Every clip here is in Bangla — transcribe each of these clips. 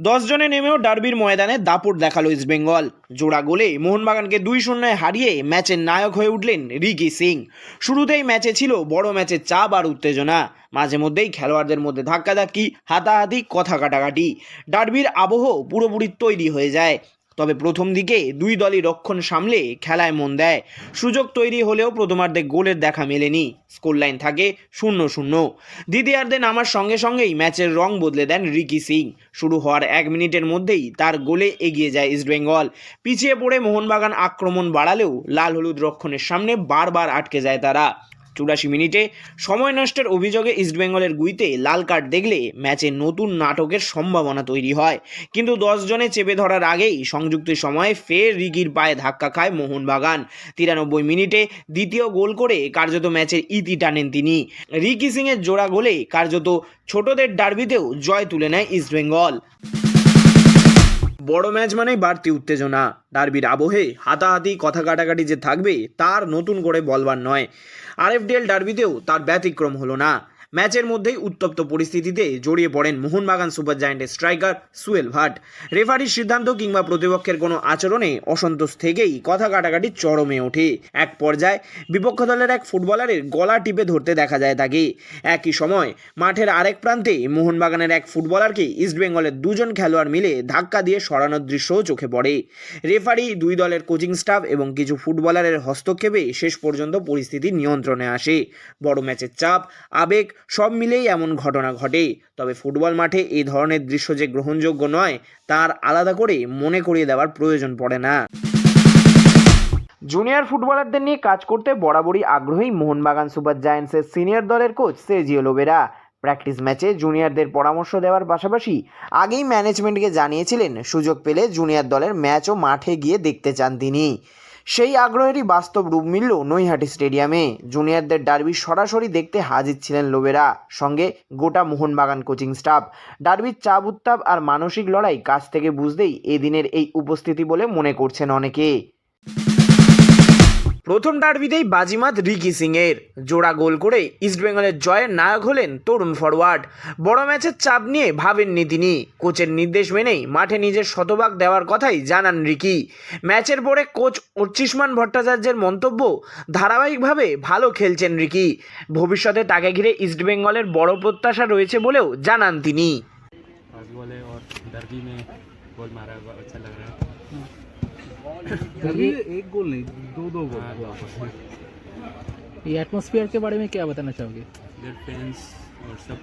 দশ জনে নেমেও ডার্বির ময়দানে দাপট দেখাল ইস্টবেঙ্গল জোড়া গোলে মোহনবাগানকে দুই শূন্যে হারিয়ে ম্যাচের নায়ক হয়ে উঠলেন রিকি সিং। শুরুতেই ম্যাচে ছিল বড় ম্যাচের চাপ আর উত্তেজনা। মাঝে মধ্যেই খেলোয়াড়দের মধ্যে ধাক্কাধাক্কি, হাতাহাতি, কথা কাটাকাটি। ডার্বির আবহ পুরোপুরি তৈরি হয়ে যায়। তবে প্রথম দিকে দুই দলই রক্ষণ সামলে খেলায় মন দেয়। সুযোগ তৈরি হলেও প্রথমার্ধে গোলের দেখা মেলেনি। স্কোরলাইন থাকে শূন্য শূন্য। দ্বিতীয়ার্ধে নামার সঙ্গে সঙ্গেই ম্যাচের রং বদলে দেন রিকি সিং। শুরু হওয়ার এক মিনিটের মধ্যেই তার গোলে এগিয়ে যায় ইস্টবেঙ্গল পিছিয়ে পড়ে মোহনবাগান আক্রমণ বাড়ালেও লাল হলুদ রক্ষণের সামনে বারবার আটকে যায় তারা। চুরাশি মিনিটে সময় নষ্টের অভিযোগে ইস্টবেঙ্গলের গুইতে লাল কার্ড দেখলে ম্যাচে নতুন নাটকের সম্ভাবনা তৈরি হয়। কিন্তু দশ জনে চেপে ধরার আগেই সংযুক্ত সময়ে ফের রিকির পায়ে ধাক্কা খায় মোহনবাগান। তিরানব্বই মিনিটে দ্বিতীয় গোল করে কার্যত ম্যাচের ইতি টানেন তিনি। রিকি সিংয়ের জোড়া গোলে কার্যত ছোটদের ডার্বিতেও জয় তুলে নেয় ইস্টবেঙ্গল বড় ম্যাচ মানেই বাড়তি উত্তেজনা। ডার্বির আবহে হাতাহাতি, কথা কাটাকাটি যে থাকবে, তার নতুন করে বলবার নয়। আরএফডিএল ডার্বিতেও তার ব্যতিক্রম হলো না। ম্যাচের মধ্যেই উত্তপ্ত পরিস্থিতিতে জড়িয়ে পড়েন মোহনবাগান সুপার জায়েন্টের স্ট্রাইকার সুয়েল ভাট। রেফারির সিদ্ধান্ত কিংবা প্রতিপক্ষের কোনো আচরণে অসন্তোষ থেকেই কথা কাটাকাটি চরমে ওঠে। এক পর্যায়ে বিপক্ষ দলের এক ফুটবলারের গলা টিপে ধরতে দেখা যায় তাকে। একই সময় মাঠের আরেক প্রান্তে মোহনবাগানের এক ফুটবলারকে ইস্টবেঙ্গলের দুজন খেলোয়াড় মিলে ধাক্কা দিয়ে সরানোর দৃশ্যও চোখে পড়ে। রেফারি দুই দলের কোচিং স্টাফ এবং কিছু ফুটবলারের হস্তক্ষেপে শেষ পর্যন্ত পরিস্থিতি নিয়ন্ত্রণে আসে। বড় ম্যাচের চাপ, আবেগ সব মিলেই এমন ঘটনা ঘটে তবে ফুটবল মাঠে এই ধরনের দৃশ্য যে গ্রহণযোগ্য নয়, তার আলাদা করে মনে করিয়ে দেওয়ার প্রয়োজন পড়ে না। জুনিয়র ফুটবলারদের নিয়ে কাজ করতে বরাবরই আগ্রহী মোহনবাগান সুপার জায়ান্টসের সিনিয়র দলের কোচ সেজিও লোবেরা। প্র্যাকটিস ম্যাচে জুনিয়রদের পরামর্শ দেওয়ার পাশাপাশি আগেই ম্যানেজমেন্টকে জানিয়েছিলেন, সুযোগ পেলে জুনিয়র দলের ম্যাচও মাঠে গিয়ে দেখতে চান তিনি। সেই আগ্রহেরই বাস্তব রূপ মিলল নৈহাটি স্টেডিয়ামে। জুনিয়রদের ডার্বি সরাসরি দেখতে হাজির ছিলেন লোবেরা সঙ্গে গোটা মোহনবাগান কোচিং স্টাফ। ডার্বির চাপ, উত্তাপ আর মানসিক লড়াই কাছ থেকে বুঝতেই এদিনের এই উপস্থিতি বলে মনে করছেন অনেকে। প্রথম ডার্বিতেই বাজিমাত রিকি সিং এর জোড়া গোল করে ইস্টবেঙ্গলের জয়ের নায়ক হলেন তরুণ ফরওয়ার্ড বড় ম্যাচের চাপ নিয়ে ভাবেননি তিনি। কোচের নির্দেশ মেনেই মাঠে নিজের শতভাগ দেওয়ার কথাই জানান রিকি। ম্যাচের পরে কোচ অর্চিষ্মান ভট্টাচার্যের মন্তব্য ধারাবাহিকভাবে ভালো খেলছেন রিকি। ভবিষ্যতে তাকে ঘিরে ইস্টবেঙ্গলের বড় প্রত্যাশা রয়েছে বলেও জানান তিনি। अभी एक गोल नहीं दो दो गोल हाँ, ये एटमॉस्फेयर के बारे में क्या बताना चाहोगे? फैंस और सब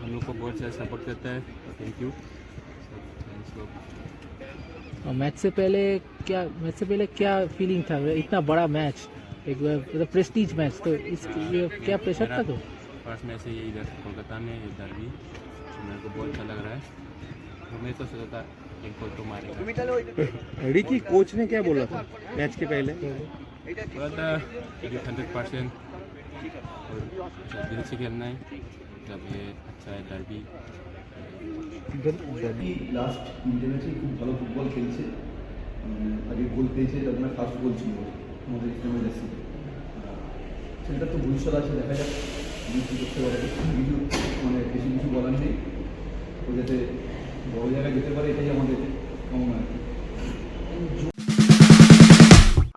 हम लोग को बहुत ज़्यादा सपोर्ट करता है। थैंक यू और मैच से पहले क्या मैच से पहले क्या फीलिंग था? इतना बड़ा मैच एक मतलब प्रेस्टीज मैच तो इस क्या प्रेशर था तो? फ़र्स्ट मैच है ये इधर कोलकाता में डर्बी तो मेरे को बहुत अच्छा लग रहा है। तो मैं तो सोचा था एक गोल तो मारेगा रिकी कोच ने क्या बोला था मैच के पहले बोला था हंड्रेड परसेंट और दिल से खेलना है जब ये अच्छा है डर्बी লাস্ট তিনটে ম্যাচে খুব ভালো ফুটবল খেলছে উম, আগে গোল পেয়েছে তার মানে ফার্স্ট গোল ছিল আমাদের ইস্টার্ন জার্সিতে সেটা তো ভবিষ্যৎ আছে দেখা যাক আমি কী করতে পারে কিছু মানে বেশি কিছু বলার নেই ও যাতে বড় জায়গায় যেতে পারে এটাই আমাদের কামনা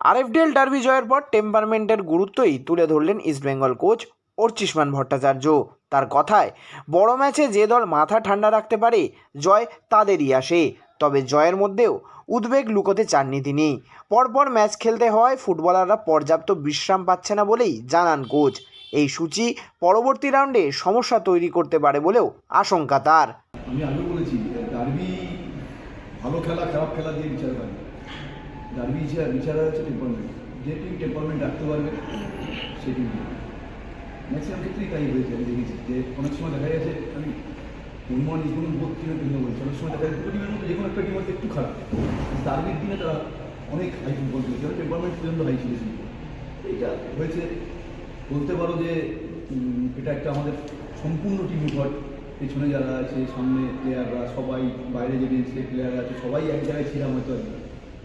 আরএফডিএল ডার্বি জয়ের পর টেম্পারমেন্টের গুরুত্বই তুলে ধরলেন ইস্টবেঙ্গল কোচ অর্চিষ্মান ভট্টাচার্য। তার কথায় বড় ম্যাচে যে দল মাথা ঠান্ডা রাখতে পারে জয় তাদেরই আসে। তবে জয়ের মধ্যেও উদ্বেগ লুকোতে চাননি তিনি। পরপর ম্যাচ খেলতে হওয়ায় ফুটবলাররা পর্যাপ্ত বিশ্রাম পাচ্ছে না বলেই জানান কোচ। এই সূচি পরবর্তী রাউন্ডে সমস্যা তৈরি করতে পারে বলেও আশঙ্কা তার। আমি আগে বলেছি ভালো খেলা, খারাপ খেলা দিয়ে বিচার করে। ডার্বি বিচার বিচার হচ্ছে টেম্পারমেন্ট যে টিম টেম্পারমেন্ট রাখতে পারবে, সেই টিম ম্যাক্সিমাম ক্ষেত্রেই তাই হয়েছে আমি দেখেছি। যে অনেক সময় দেখা যাচ্ছে আমি অনুমান কোনো বোধ টিমের জন্য বলছি অনেক সময় দেখা যায়, দুটো টিমের মধ্যে যে কোনো একটা টিম হয়তো একটু খারাপ। ডার্বির দিনে তারা অনেক হাই ফুটবল খেলেছে টেম্পারমেন্ট পর্যন্ত হাই ছিল। এইটা হয়েছে। বলতে পারো যে এটা একটা আমাদের সম্পূর্ণ টিম এফর্ট পেছনে যারা আছে, সামনে প্লেয়াররা সবাই বাইরে যে বেঞ্চে প্লেয়ার আছে, সবাই এক জায়গায় ছিলাম হয়তো আর।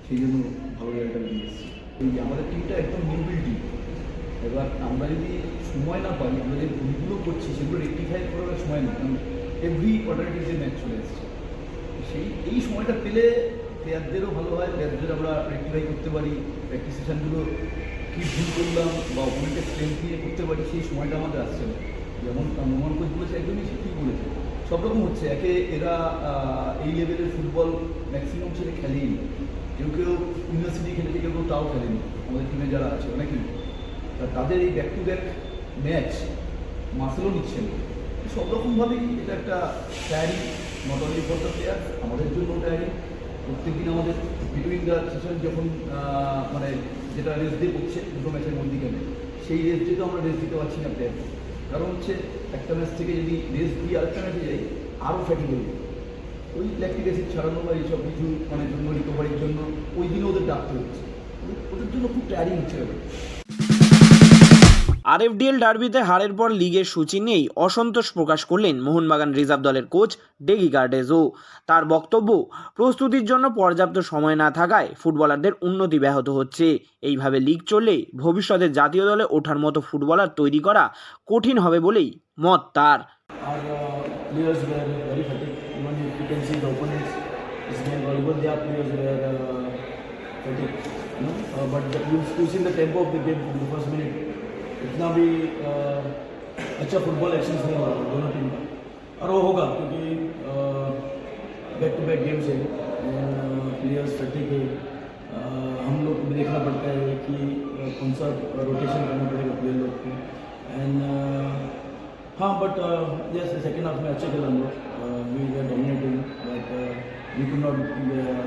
সেই জন্য ভালো জায়গাটা বেরিয়ে এসেছি। এই যে আমাদের টিমটা একদম নিউ টিম এবার আমরা যদি সময় না পাই, আমরা যে ভুলগুলো করছি, সেগুলো রেক্টিফাই করার সময় না কারণ এভরি কোয়ার্টারে যে ম্যাচ চলে এসেছে। সেই, এই সময়টা পেলে প্লেয়ারদেরও ভালো হয় প্লেয়ারদের আমরা রেক্টিফাই করতে পারি প্র্যাকটিস সেশনগুলো কী ভুল করলাম বা অপোনেন্টের স্ট্রেংথ নিয়ে করতে পারি, সেই সময়টা আমাদের আসছে না। যেমন মোহন কোচ বলেছে, একদমই সে ঠিক বলেছে। সব রকম হচ্ছে, একে এরা এই লেভেলের ফুটবল ম্যাক্সিমাম ছেলে খেলেই। কেউ কেউ ইউনিভার্সিটি খেলেছে কেউ কেউ তাও খেলেনি, আমাদের টিমে যারা আছে, অনেকেই। তাদের এই ব্যাক টু ব্যাক ম্যাচ মাসেলও নিচ্ছেন সব রকমভাবেই এটা একটা tiring not only for the player আমাদের জন্য টায়ারি প্রত্যেকদিন আমাদের বিটুইন দ্য সেশন যখন মানে যেটা রেস্ট দিয়ে করছে দুটো ম্যাচের মধ্যে মধ্যিখানে সেই রেস্ট দিয়ে তো আমরা রেস্ট দিতে পারছি না প্লেয়ারকে কারণ হচ্ছে একটা ম্যাচ থেকে যদি রেস্ট দিয়ে আরেকটা ম্যাচে যাই আরও ফ্যাটি হয়ে যায়। ওই ল্যাকটিক অ্যাসিড ছাড়ানো বা এইসব কিছু মানে জন্য রিকভারির জন্য, ওই দিনে ওদের ডাকতে হচ্ছে ওদের- জন্য খুব টায়ারিং হচ্ছে ব্যাপারটা আরএফডিএল ডার্বিতে হারের পর লিগের সূচি নিয়েই অসন্তোষ প্রকাশ করলেন মোহনবাগান রিজার্ভ দলের কোচ ডেগি গার্ডেজও তার বক্তব্য প্রস্তুতির জন্য পর্যাপ্ত সময় না থাকায় ফুটবলারদের উন্নতি ব্যাহত হচ্ছে। এইভাবে লিগ চলে ভবিষ্যতে জাতীয় দলে ওঠার মতো ফুটবলার তৈরি করা কঠিন হবে বলেই মত তার। uh, uh, uh, But the, you've seen the tempo of the game from the first minute. इतना भी अच्छा फुटबॉल एक्शन नहीं हो रहा दोनों टीम का और वो होगा, क्योंकि बैक टू बैक गेम्स है प्लेयर्स फटिक है। हम लोग को भी देखना पड़ता है कि कौन सा रोटेशन करना पड़ेगा प्लेयर लोग को। एंड हाँ बट यस सेकेंड हाफ़ में अच्छे खेला हम लोग। We were dominating but we could not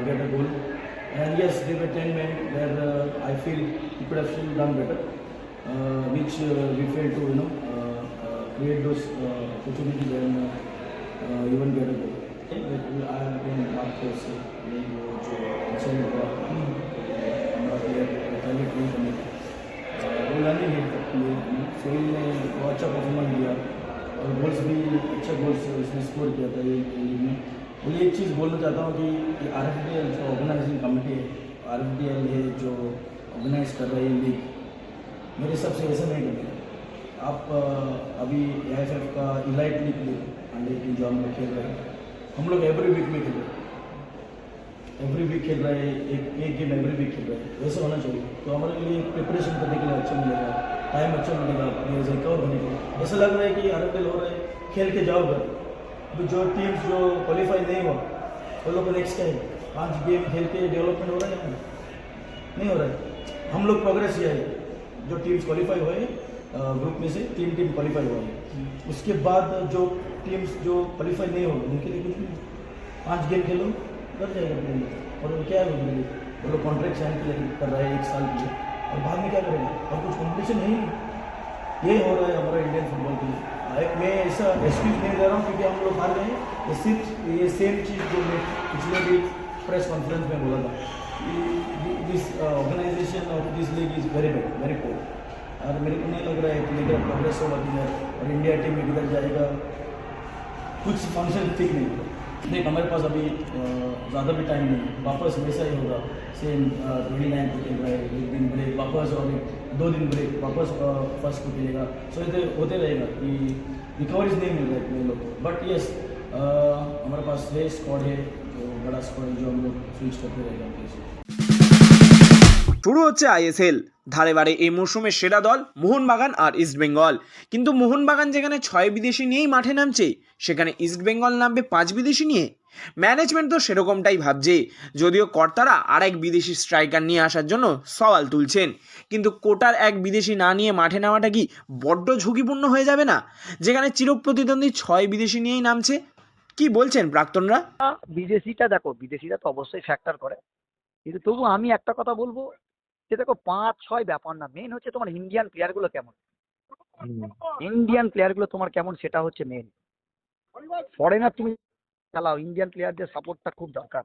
get a goal and yes they ten man where I feel we could have done better which uh, we failed to you know uh, uh, create those uh, opportunities and uh, even get a goal. Like, I have been हमारा प्लेयर पहले ट्रेन करने का वो है सोहेल ने अच्छा परफॉर्मेंस दिया और गोल्स भी अच्छा गोल्स इसने स्कोर किया था ये लीग में और ये एक चीज़ बोलना चाहता हूँ कि आर एफ़ डी एल जो ऑर्गेनाइजिंग कमेटी है आर एफ़ डी एल है जो ऑर्गेनाइज कर रही है लीग मेरे हिसाब से ऐसा नहीं करना आप अभी एफ़ एफ़ का इलाइट लीग अंडर एटीन जो हम लोग खेल रहे हैं। हम लोग एवरी वीक में खेल रहे हैं। एवरी वीक खेल रहे हैं, एक एक गेम एवरी वीक खेल रहे हैं। वैसा होना चाहिए। तो हमारे लिए प्रिपरेशन करने के लिए अच्छा मिलेगा। टाइम अच्छा मिलेगा प्लेयर्स रिकवर होने के लिए ऐसा लग रहा है कि आर हो रहा खेल के जाओ घर। अभी जो टीम्स जो क्वालिफाई नहीं हुआ, वो लोग को नेक्स्ट टाइम पाँच गेम खेल के डेवलपमेंट हो रहा है नहीं? हो रहा है। हम लोग प्रोग्रेस किया है। जो टीम्स क्वालिफाई हुए हैं ग्रुप में से तीन टीम क्वालिफाई हुए हैं। उसके बाद जो टीम्स जो क्वालिफाई नहीं होंगे, उनके लिए कुछ नहीं। पाँच गेम खेलो कर जाएगा और क्या है उनके लिए वो लोग कॉन्ट्रैक्ट साइन कर रहे हैं एक साल के लिए। और बाद में क्या करेंगे? और कुछ कॉम्पिटिशन है नहीं। ये हो रहा है हमारा इंडियन फुटबॉल के लिए। मैं ऐसा एक्सक्यूज नहीं दे रहा हूँ क्योंकि हम लोग हार गए। ये सिर्फ़, ये सेम चीज़ जो मैं पिछले भी प्रेस कॉन्फ्रेंस में बोला था। This organisation of this league is very bad very poor और मेरे को नहीं लग रहा है कि लेकर प्रोग्रेस होगा किधर और इंडिया टीम किधर जाएगा। कुछ फ़ंक्शन ठीक नहीं होगा देख, हमारे पास अभी ज़्यादा भी टाइम नहीं वापस वैसा ही होगा। सेम ट्वेंटी नाइन को खेल रहा है। एक दिन ब्रेक वापस और एक, दो दिन ब्रेक वापस फ़र्स्ट को खेलेगा। सो ऐसे होते रहेगा कि रिकवरीज नहीं मिल रहा है प्लेयर लोग। बट येस हमारे पास है स्क्वाड है। শুরু হচ্ছে আইএসএল ধারে বারে এই মরশুমের সেরা দল মোহনবাগান আর ইস্টবেঙ্গল কিন্তু মোহনবাগান যেখানে ছয় বিদেশি নিয়েই মাঠে নামছে, সেখানে ইস্টবেঙ্গল নামবে পাঁচ বিদেশি নিয়ে। ম্যানেজমেন্ট তো সেরকমটাই ভাবছে, যদিও কর্তারা আর এক বিদেশি স্ট্রাইকার নিয়ে আসার জন্য সওয়াল তুলছেন। কিন্তু কোটার এক বিদেশি না নিয়ে মাঠে নামাটা কি বড্ড ঝুঁকিপূর্ণ হয়ে যাবে না? যেখানে চিরপ্রতিদ্বন্দ্বী ছয় বিদেশি নিয়েই নামছে কি বলছেন প্রাক্তনরা? বিদেশিটা দেখো বিদেশিরা তো অবশ্যই ফ্যাক্টর করে। কিন্তু তবু আমি একটা কথা বলব যে দেখো পাঁচ ছয় ব্যাপার না মেন হচ্ছে তোমার ইন্ডিয়ান প্লেয়ারগুলো কেমন? ইন্ডিয়ান প্লেয়ারগুলো তোমার কেমন সেটা হচ্ছে মেন ফরেনার তুমি চালাও ইন্ডিয়ান প্লেয়ারদের সাপোর্টটা খুব দরকার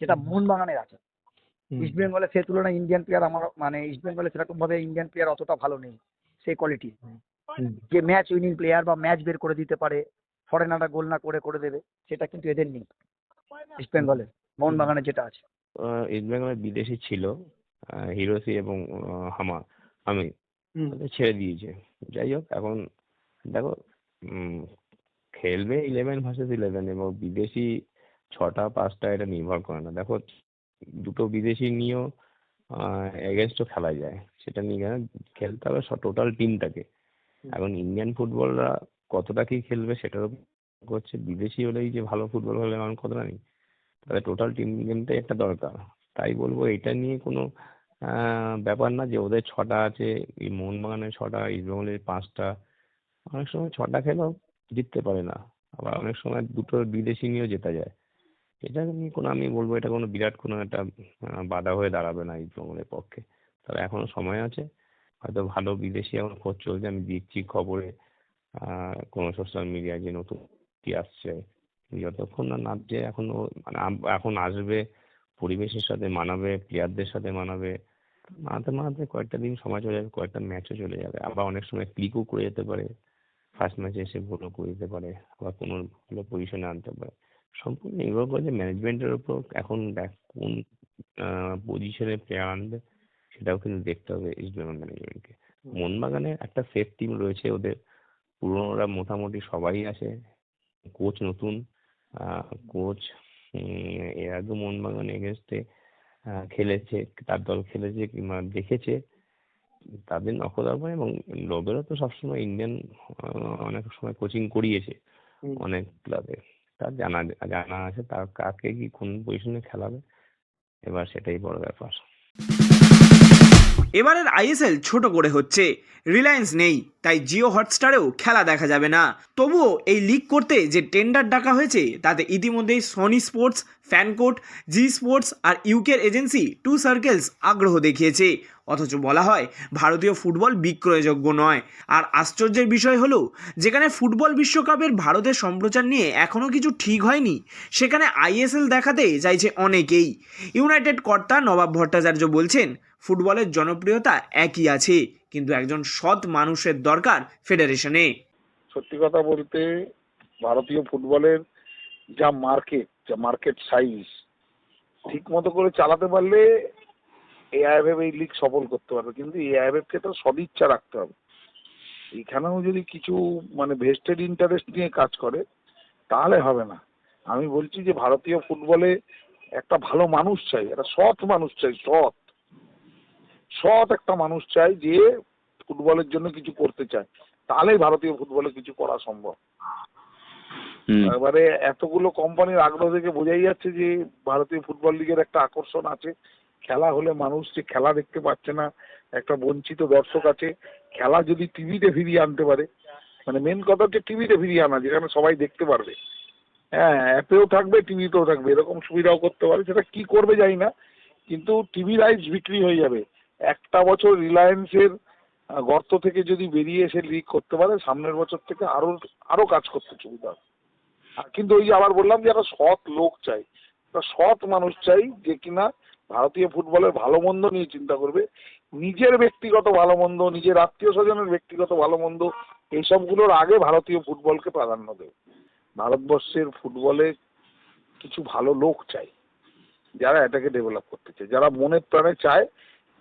যেটা মোহনবাগানের আছে। ইস্ট বেঙ্গলের সে তুলনায় ইন্ডিয়ান প্লেয়ার আমার মানে ইস্ট বেঙ্গলে সেরকম ভাবে ইন্ডিয়ান প্লেয়ার অতটা ভালো নেই সেই কোয়ালিটি যে ম্যাচ উইনিং প্লেয়ার বা ম্যাচ বের করে দিতে পারে ফরেনাররা গোল না করে করে দেবে সেটা কিন্তু এদের নেই। ইস্ট বেঙ্গলের মোহনবাগানে যেটা আছে। ইস্ট বেঙ্গলের বিদেশি ছিল হিরোসি এবং হামা আমি ছেড়ে দিয়েছে। যাই হোক এখন দেখো উম, খেলবে ইলেভেন ভার্সেস ইলেভেন এবং বিদেশি ছটা পাঁচটা এটা নির্ভর করে না। দেখো দুটো বিদেশি নিয়েও এগেনস্টও খেলা যায়। সেটা নিয়ে কেন খেলতে হবে টোটাল টিমটাকে এখন ইন্ডিয়ান ফুটবলরা কতটা কি খেলবে সেটার উপর করছে। বিদেশি হলেই যে ভালো ফুটবল খেলে এমন কতটা নেই? তাহলে টোটাল টিম গেমটাই একটা দরকার। তাই বলব এটা নিয়ে কোনো ব্যাপার না যে ওদের ছটা আছে, এই মোহনবাগানের ছটা ইস্টবেঙ্গলের পাঁচটা। অনেক সময় ছটা খেলেও জিততে পারে না। আবার অনেক সময় দুটো বিদেশি নিয়েও জেতা যায়। এটা নিয়ে কোনো আমি বলব এটা কোনো বিরাট কোনো একটা বাধা হয়ে দাঁড়াবে না ইস্টবেঙ্গলের পক্ষে। তবে এখনও সময় আছে। হয়তো ভালো বিদেশি এখন খোঁজ চলছে। আমি দেখছি খবরে কোনো সোশ্যাল মিডিয়ায় যে নতুন কি আসছে যতক্ষণ না নামছে এখনও মানে এখন আসবে পরিবেশের সাথে মানাবে প্লেয়ারদের সাথে মানাবে মানাতে মানাতে কয়েকটা দিন সময় চলে যাবে কয়েকটা ম্যাচও চলে যাবে। আবার অনেক সময় ক্লিকও করে যেতে পারে ফার্স্ট ম্যাচে এসে ভুলও করে দিতে পারে আবার কোনো ভালো পজিশনে আনতে পারে। সম্পূর্ণ নির্ভর করে যে ম্যানেজমেন্টের উপর এখন দেখ কোন পজিশনে প্লেয়ার আনবে সেটাও কিন্তু দেখতে হবে ইস্ট বেঙ্গল ম্যানেজমেন্টকে মোহনবাগানে একটা সেফ টিম রয়েছে ওদের পুরোনোরা মোটামুটি সবাই আছে কোচ নতুন কোচ এর আগে মোহনবাগান এগেনস্টে খেলেছে তার দল খেলেছে কিংবা দেখেছে। তাদের নকল হবে এবং লোবেরও তো সবসময় ইন্ডিয়ান অনেক সময় কোচিং করিয়েছে অনেক ক্লাবে। তার জানা জানা আছে তার কাকে কি কোন পজিশনে খেলাবে? এবার সেটাই বড় ব্যাপার। এবারের আইএসএল ছোট করে হচ্ছে। রিলায়েন্স নেই, তাই জিও হটস্টারেও খেলা দেখা যাবে না। তবুও এই লিগ করতে যে টেন্ডার ডাকা হয়েছে, তাতে ইতিমধ্যেই Sony Sports FanCode Zee Sports আর ইউকের এজেন্সি টু সার্কেলস আগ্রহ দেখিয়েছে। অথচ বলা হয়, ভারতীয় ফুটবল বিক্রয়যোগ্য নয়। আর আশ্চর্যের বিষয় হলো, যেখানে ফুটবল বিশ্বকাপের ভারতের সম্প্রচার নিয়ে এখনও কিছু ঠিক হয়নি, সেখানে আইএসএল দেখাতে চাইছে অনেকেই। ইউনাইটেড কর্তা নবাব ভট্টাচার্য বলছেন ফুটবলের জনপ্রিয়তা একই আছে, কিন্তু একজন সৎ মানুষের দরকার ফেডারেশনে। সত্যি কথা বলতে, ভারতীয় ফুটবলের যা মার্কেট যা মার্কেট সাইজ ঠিক মতো করে চালাতে পারলে এআইএফএফ এই লিগ সফল করতে পারবে, কিন্তু এআইএফএফ কে তো সদিচ্ছা রাখতে হবে। এখানেও যদি কিছু মানে ভেস্টেড ইন্টারেস্ট নিয়ে কাজ করে, তাহলে হবে না। আমি বলছি যে ভারতীয় ফুটবলে একটা ভালো মানুষ চাই, একটা সৎ মানুষ চাই, সৎ। সৎ একটা মানুষ চাই যে ফুটবলের জন্য কিছু করতে চায়। তাহলেই ভারতীয় ফুটবলে কিছু করা সম্ভব। এবারে এতগুলো কোম্পানির আগ্রহ থেকে বোঝাই যাচ্ছে যে ভারতীয় ফুটবল লিগের একটা আকর্ষণ আছে। খেলা হলে মানুষ যে খেলা দেখতে পাচ্ছে না একটা বঞ্চিত দর্শক আছে। খেলা যদি টিভিতে ফিরিয়ে আনতে পারে মানে মেন কথা হচ্ছে টিভিতে ফিরিয়ে আনা যেখানে সবাই দেখতে পারবে। হ্যাঁ অ্যাপেও থাকবে টিভিতেও থাকবে এরকম সুবিধাও করতে পারে। সেটা কি করবে জানি না কিন্তু টিভি রাইটস বিক্রি হয়ে যাবে। একটা বছর রিলায়েন্সের গর্ত থেকে যদি বেরিয়ে এসে লিগ করতে পারে, সামনের বছর থেকে আরও আরও কাজ করতে সুবিধা হবে। কিন্তু ওই যে আবার বললাম যে একটা সৎ লোক চাই। একটা সৎ মানুষ চাই যে কিনা ভারতীয় ফুটবলের ভালো মন্দ নিয়ে চিন্তা করবে। নিজের ব্যক্তিগত ভালো মন্দ, নিজের আত্মীয় স্বজনের ব্যক্তিগত ভালো মন্দ এইসবগুলোর আগে ভারতীয় ফুটবলকে প্রাধান্য দেবে। ভারতবর্ষের ফুটবলে কিছু ভালো লোক চাই, যারা এটাকে ডেভেলপ করতে চায়, যারা মনের প্রাণে চায়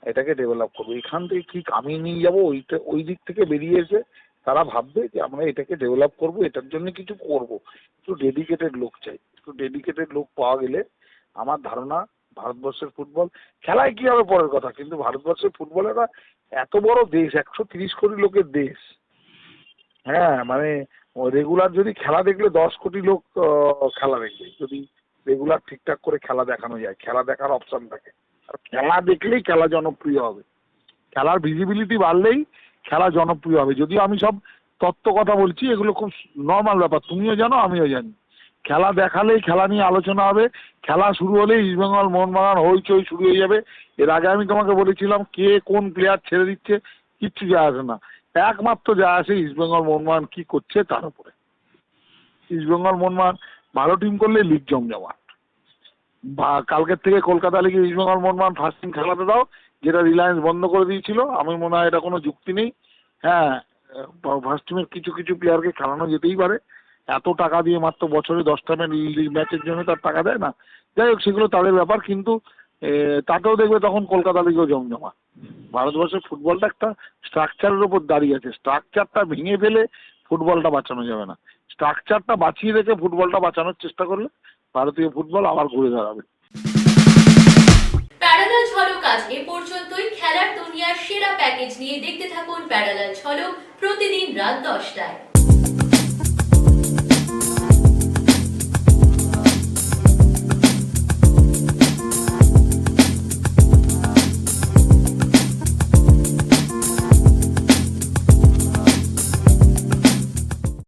এটাকে ডেভেলপ করবে। এখান থেকে কি কামিয়ে নিয়ে যাব, ওইটা, ওই দিক থেকে বেরিয়ে এসে তারা ভাববে যে আমরা এটাকে ডেভেলপ করব, এটার জন্য কিছু করব। একটু ডেডিকেটেড লোক চাই। একটু ডেডিকেটেড লোক পাওয়া গেলে আমার ধারণা ভারতবর্ষের ফুটবল, খেলায় কি হবে পরের কথা, কিন্তু ভারতবর্ষের ফুটবল একটা এত বড় দেশ, একশো তিরিশ কোটি লোকের দেশ। হ্যাঁ মানে রেগুলার যদি খেলা দেখলে দশ কোটি লোক খেলা দেখবে। যদি রেগুলার ঠিকঠাক করে খেলা দেখানো যায়, খেলা দেখার অপশন থাকে। আর খেলা দেখলেই খেলা জনপ্রিয় হবে। খেলার ভিজিবিলিটি বাড়লেই খেলা জনপ্রিয় হবে। যদিও আমি সব তত্ত্ব কথা বলছি, এগুলো খুব নর্মাল ব্যাপার। তুমিও জানো, আমিও জানি। খেলা দেখালেই খেলা নিয়ে আলোচনা হবে। খেলা শুরু হলেই ইস্টবেঙ্গল মোহনবাগান, হইচই শুরু হয়ে যাবে। এর আগে আমি তোমাকে বলেছিলাম কে কোন প্লেয়ার ছেড়ে দিচ্ছে, কিচ্ছু যায় আসে না। একমাত্র যা আসে ইস্টবেঙ্গল মোহনবাগান কি করছে তার উপরে। ইস্টবেঙ্গল মোহনবাগান, ভালো টিম করলে লিগ জমজমাট। বা কালকের থেকে কলকাতা লিগে ইস্টবেঙ্গল মোহনবাগান ফার্স্ট টিম খেলাতে দাও, যেটা রিলায়েন্স বন্ধ করে দিয়েছিল। আমি মনে হয় এটা কোনো যুক্তি নেই। হ্যাঁ ফার্স্ট টিমের কিছু কিছু প্লেয়ারকে খেলানো যেতেই পারে। এত টাকা দিয়ে মাত্র বছরে দশটা ম্যাচের জন্য তার টাকা দেয় না। যাই হোক, সেগুলো তাদের ব্যাপার, কিন্তু তাতেও দেখবে তখন কলকাতা লিগেও জমজমা। ভারতবর্ষের ফুটবলটা একটা স্ট্রাকচারের উপর দাঁড়িয়ে আছে। স্ট্রাকচারটা ভেঙে ফেলে ফুটবলটা বাঁচানো যাবে না। স্ট্রাকচারটা বাঁচিয়ে রেখে ফুটবলটা বাঁচানোর চেষ্টা করলে ভারতীয় ফুটবল আবার ঘুরে দাঁড়াবে। প্যারালাল ঝলক আজ এ পর্যন্তই। খেলার দুনিয়ার সেরা প্যাকেজ নিয়ে দেখতে থাকুন প্যারালাল ঝলক প্রতিদিন রাত দশটায়।